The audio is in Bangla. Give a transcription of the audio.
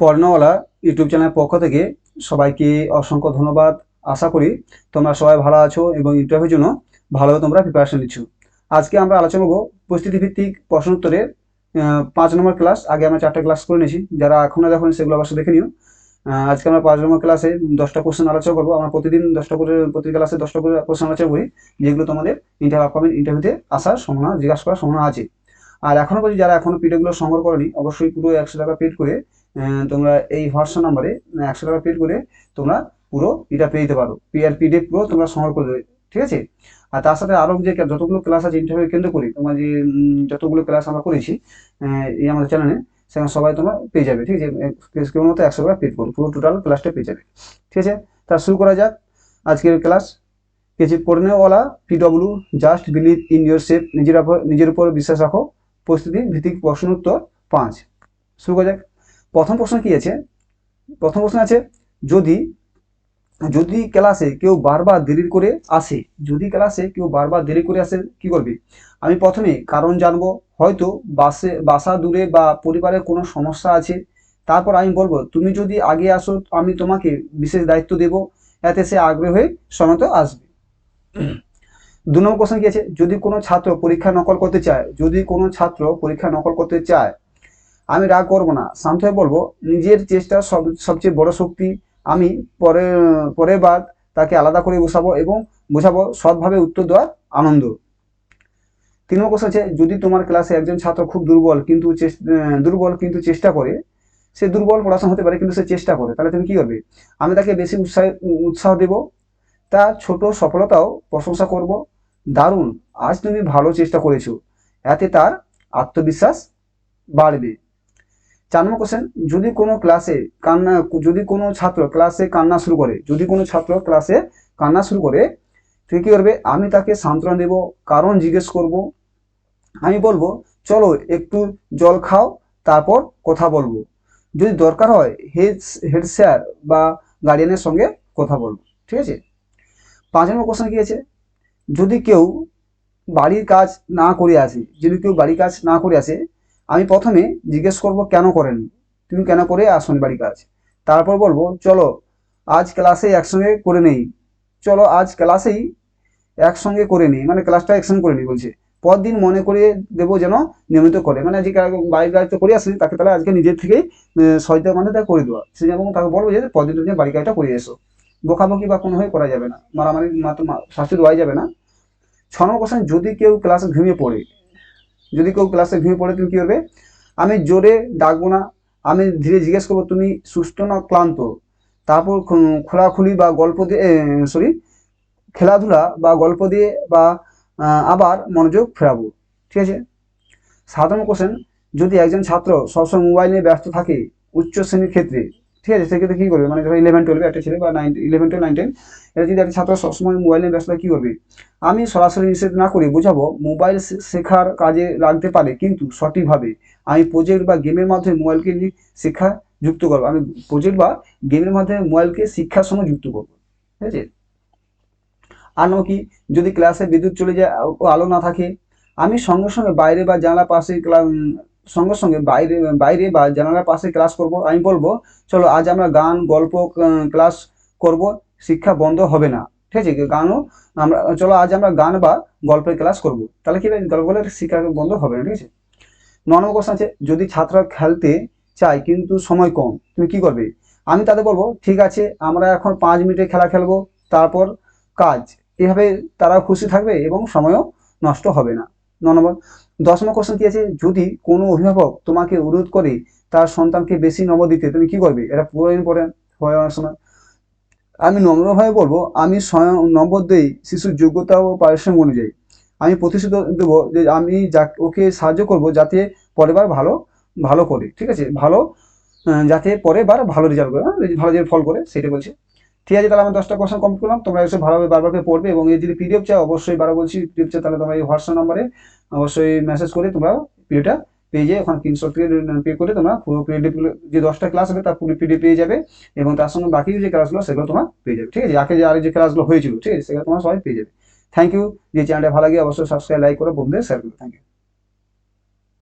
পর্ণওয়ালা ইউটিউব চ্যানেলের পক্ষ থেকে সবাইকে অসংখ্য ধন্যবাদ। আশা করি তোমরা সবাই ভালো আছো এবং ইন্টারভিউর জন্য ভালোভাবে তোমরা প্রিপারেশন নিচ্ছ। আজকে আমরা আলোচনা করব পরিস্থিতি ভিত্তিক প্রশ্ন উত্তরের আহ, পাঁচ নম্বর ক্লাস আগে আমরা চারটে ক্লাস করে নিয়েছি। যারা এখনও দেখো সেগুলো অবশ্যই দেখে নিও। আজকে আমরা পাঁচ নম্বর ক্লাসে দশটা কোশ্চেন আলোচনা করব। আমরা প্রতিদিন দশটা করে প্রতি ক্লাসে দশটা করে কোশ্চেন আলোচনা করি যেগুলো তোমাদের ইন্টারভিউ আপকামিং ইন্টারভিউতে আসার সম্ভাবনা জিজ্ঞাসা করার সম্ভাবনা আছে। আর এখনও পর্যন্ত যারা এখনও পিডিএফগুলো সংগ্রহ করেনি অবশ্যই পুরো একশো টাকা পেড করে তোমরা এই হোয়াটসঅ্যাপ নাম্বারে একশো টাকা পেড করে তোমরা পুরো এটা পেয়ে যেতে পারো। পিআর পিডিএফ পুরো তোমরা সংগ্রহ করে দেবে, ঠিক আছে? আর তার সাথে আরও যে যতগুলো ক্লাস আছে ইন্টারভিউ কেন্দ্র করি, তোমার যে যতগুলো ক্লাস আমরা করেছি এই আমাদের চ্যানেলে সেখানে সবাই তোমরা পেয়ে যাবে, ঠিক আছে? কেবলমাত্র একশো টাকা পেড করো, পুরো টোটাল ক্লাসটা পেয়ে যাবে, ঠিক আছে? তা শুরু করা যাক, আজকের ক্লাস কিছু পড়নেওয়ালা PW just believe in yourself নিজের নিজের উপর বিশ্বাস রাখো। প্রস্তুতি ভিত্তিক প্রশ্ন উত্তর পাঁচ। শুরু করা যাক। প্রথম প্রশ্ন কি আছে? প্রথম প্রশ্ন আছে, যদি যদি ক্লাসে কেউ বারবার দেরি করে আসে, যদি ক্লাসে কেউ বারবার দেরি করে আসে, কি করবে? আমি প্রথমে কারণ জানব, হয়তো বাসে, বাসা দূরে বা পরিবারের কোনো সমস্যা আছে, তারপর আমি বলব, তুমি যদি আগে আসো, আমি তোমাকে বিশেষ দায়িত্ব দেব, এতে সে আগ্রহ হয়ে সমত আসবে। দু নম্বর কোশ্চেন কি আছে? যদি কোনো ছাত্র পরীক্ষা নকল করতে চায়, যদি কোনো ছাত্র পরীক্ষা নকল করতে চায় আমি রাগ করব না। শান্ত হয়ে বলব, নিজের চেষ্টা সব, সবচেয়ে বড় শক্তি আমি পরে পরের বার তাকে আলাদা করে বসাবো এবং বোঝাবো, সৎভাবে উত্তর দেওয়ার আনন্দ। তিন নম্বর কোশ্চেন আছে, যদি তোমার ক্লাসে একজন ছাত্র খুব দুর্বল কিন্তু দুর্বল কিন্তু চেষ্টা করে, সে দুর্বল পড়াশোনা হতে পারে কিন্তু সে চেষ্টা করে, তাহলে তুমি কি করবে? আমি তাকে বেশি উৎসাহ উৎসাহ দেব, তার ছোট সফলতাও প্রশংসা করব। দারুণ, আজ তুমি ভালো চেষ্টা করেছ, এতে তার আত্মবিশ্বাস বাড়বে। চার নম্বর কোশ্চেন যদি কোনো ক্লাসে কান্না, যদি কোনো ছাত্র ক্লাসে কান্না শুরু করে, যদি কোনো ছাত্র ক্লাসে কান্না শুরু করে তুই কী করবে? আমি তাকে সান্ত্বনা দেব, কারণ জিজ্ঞেস করব। আমি বলব, চলো একটু জল খাও, তারপর কথা বলব। যদি দরকার হয় হেড হেড স্যার বা গার্ডিয়ানের সঙ্গে কথা বলব। ঠিক আছে? পাঁচ নম্বর কোশ্চেন কি আছে? যদি কেউ বাড়ির কাজ না করে আসে, যদি কেউ বাড়ির কাজ না করে আসে আমি প্রথমে জিজ্ঞেস করব, কেন করেন? তুমি কেন করে আসুন বাড়ি কাজ তারপর বলব, চলো, আজ ক্লাসে একসঙ্গে করে নেই। চলো, আজ ক্লাসেই একসঙ্গে করে নিই। মানে ক্লাসটা একসঙ্গে করে নিই বলছে। পরদিন মনে করে দেবো যেন নিয়মিত করে। মানে কাজ- বাড়ির কাজ তো করে আসেনি, তাকে তাহলে আজকে নিজের থেকেই সহায়তার মাধ্যমে তাকে করে দেওয়া। সে যেমন তাকে বলব যে, পরদিন তুমি বাড়ির কাজটা করে এসো। বকাবকি বা কোনোভাবে করা যাবে না। মারামারি মাত্র শাস্তি দেওয়াই যাবে না। ছ নম্বর কোশ্চেন যদি কেউ ক্লাসে ঘুমিয়ে পড়ে যদি কেউ ক্লাসে ঘুমিয়ে পড়ে তুমি কি করবে আমি জোরে ডাকবো না। আমি ধীরে জিজ্ঞেস করব, তুমি সুস্থ না ক্লান্ত? তারপর খোলাখুলি বা গল্প দিয়ে সরি খেলাধুলা বা গল্প দিয়ে বা আবার মনোযোগ ফেরাবো। ঠিক আছে? সাধারণ কোশ্চেন যদি একজন ছাত্র সবসময় মোবাইল নিয়ে ব্যস্ত থাকে, উচ্চ শ্রেণির ক্ষেত্রে ঠিক আছে, সেক্ষেত্রে কী করবে? মানে ধরো ইলেভেন টুয়েলভে একটা ছেলে বা nine eleven to nine ten এটা যদি একটা ছাত্র সবসময় মোবাইল নিয়ে ব্যস্ত কী করবে? আমি সরাসরি নিষেধ না করে বোঝাবো মোবাইল শেখার কাজে লাগতে পারে, কিন্তু সঠিকভাবে আমি প্রজেক্ট বা গেমের মাধ্যমে মোবাইলকে শিক্ষা যুক্ত করব। আমি প্রজেক্ট বা গেমের মাধ্যমে মোবাইলকে শিক্ষার সঙ্গে যুক্ত করব। ঠিক আছে? আর কি, যদি ক্লাসে বিদ্যুৎ চলে যায় আলো না থাকে, আমি সঙ্গে সঙ্গে বাইরে বা জানালার পাশে সঙ্গে সঙ্গে বাইরে বাইরে বা জানালার পাশে ক্লাস করব। আমি বলব, চলো আজ আমরা গান, গল্প ক্লাস করব, শিক্ষা বন্ধ হবে না। ঠিক আছে, গানও আমরা, চলো আজ আমরা গান বা গল্পের ক্লাস করব। তাহলে কি হবে? গল্পের শিক্ষা বন্ধ হবে না, ঠিক আছে? ন নম্বর কোশ্চেন আছে, যদি ছাত্ররা খেলতে চায় কিন্তু সময় কম, তুমি কি করবে? আমি তাদের বলব, ঠিক আছে, আমরা এখন পাঁচ মিনিটে খেলা খেলব, তারপর কাজ। এভাবে তারা খুশি থাকবে এবং সময়ও নষ্ট হবে না। ন নম্বর দশ নম্বর কোশ্চেন কি আছে? যদি কোনো অভিভাবক তোমাকে অনুরোধ করে তার সন্তানকে বেশি নম্বর দিতে তুমি কি করবে? এটা পুরো ইম্পর্টেন্ট হয় অনেক সময়। আমি নম্রভাবে বলব আমি স্বয়ং নম্বর দেই শিশুর যোগ্যতা ও পারিশ্রমিক অনুযায়ী। আমি প্রতিশ্রুতি দেবো যে আমি যা ওকে সাহায্য করব যাতে পরের বার ভালো ভালো করে ঠিক আছে? ভালো যাতে পরের বার ভালো রেজাল্ট করে হ্যাঁ, ভালো যে ফল করে সেটা বলছে। ঠিক আছে, তাহলে আমি দশটা কোশ্চেন কমপ্লিট করলাম। তোমরা এসে ভালোভাবে বারবার করে পড়বে এবং এই যদি পিডিএফ চাও, অবশ্যই বারো বলছি পিডিএফ চাও, তাহলে তোমরা এই হোয়াটসঅ্যাপ নম্বরে অবশ্যই মেসেজ করে তোমরা পিডিএফটা পেয়ে যাবে ওখানে তিনশো পে করে তোমরা পুরো পিডিএফ যে দশটা ক্লাস হবে, তার পুরো পিডিএফ পেয়ে যাবে এবং তার সঙ্গে বাকি যে ক্লাসগুলো সেগুলো তোমরা পেয়ে যাবে। ঠিক আছে, আগে যে আগে যে ক্লাসগুলো হয়েছিল, ঠিক আছে, সেগুলো তোমরা সবাই পেয়ে যাবে। থ্যাংক ইউ যে চ্যানেলটা ভালো লাগে, অবশ্যই সাবস্ক্রাইব লাইক করে, বন্ধুদের শেয়ার করবে থ্যাংক ইউ